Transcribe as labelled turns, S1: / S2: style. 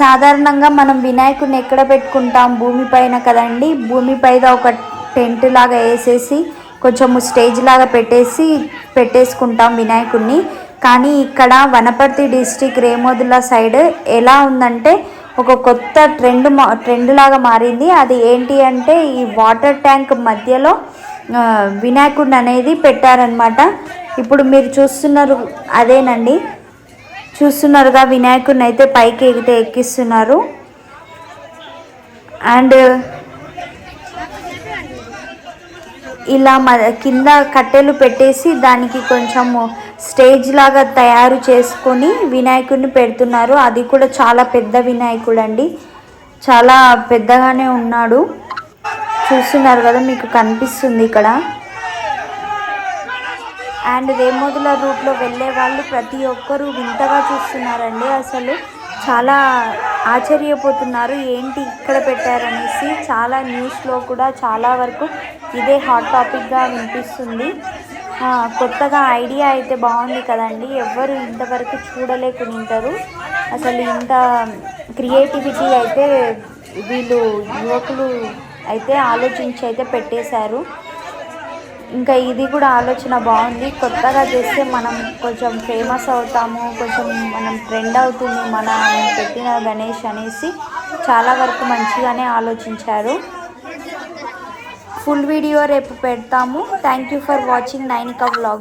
S1: సాధారణంగా మనం వినాయకుడిని ఎక్కడ పెట్టుకుంటాం? భూమిపైన కదండి. భూమిపైన ఒక టెంట్ లాగా వేసేసి కొంచెం స్టేజ్ లాగా పెట్టేసి పెట్టేసుకుంటాం వినాయకుడిని. కానీ ఇక్కడ వనపర్తి డిస్టిక్ రేమోదుల సైడ్ ఎలా ఉందంటే ఒక కొత్త ట్రెండ్ మా ట్రెండ్ లాగా మారింది. అది ఏంటి అంటే ఈ వాటర్ ట్యాంక్ మధ్యలో వినాయకుడిని అనేది పెట్టారనమాట ఇప్పుడు మీరు చూస్తున్నారు అదేనండి. చూస్తున్నారుగా వినాయకుడిని అయితే పైకి ఎగితే ఎక్కిస్తున్నారు. అండ్ ఇలా మ కింద కట్టెలు పెట్టేసి దానికి కొంచెం స్టేజ్ లాగా తయారు చేసుకొని వినాయకుడిని పెడుతున్నారు. అది కూడా చాలా పెద్ద వినాయకుడు అండి చాలా పెద్దగానే ఉన్నాడు. చూస్తున్నారు కదా మీకు కనిపిస్తుంది ఇక్కడ. అండ్ రేమోదుల రూట్లో వెళ్ళే వాళ్ళు ప్రతి ఒక్కరూ వింతగా చూస్తున్నారండి. అసలు చాలా ఆశ్చర్యపోతున్నారు. ఏంటి ఇక్కడ పెట్టారనేసి చాలా న్యూస్లో కూడా చాలా వరకు ఇదే హాట్ టాపిక్గా వినిపిస్తుంది. కొత్తగా ఐడియా అయితే బాగుంది కదండి. ఎవ్వరు ఇంతవరకు చూడలేకునింటారు. అసలు ఇంత క్రియేటివిటీ అయితే వీళ్ళు యువకులు అయితే ఆలోచించి అయితే పెట్టేశారు. ఇంకా ఇది కూడా ఆలోచన బాగుంది. కొత్తగా చేస్తే మనం కొంచెం ఫేమస్ అవుతాము కొంచెం మనం ట్రెండ్ అవుతుంది మన పెట్టిన గణేష్ అనేసి చాలా వరకు మంచిగానే ఆలోచించారు. ఫుల్ వీడియో రేపు పెడతాము. Thank you for watching Nainika vlog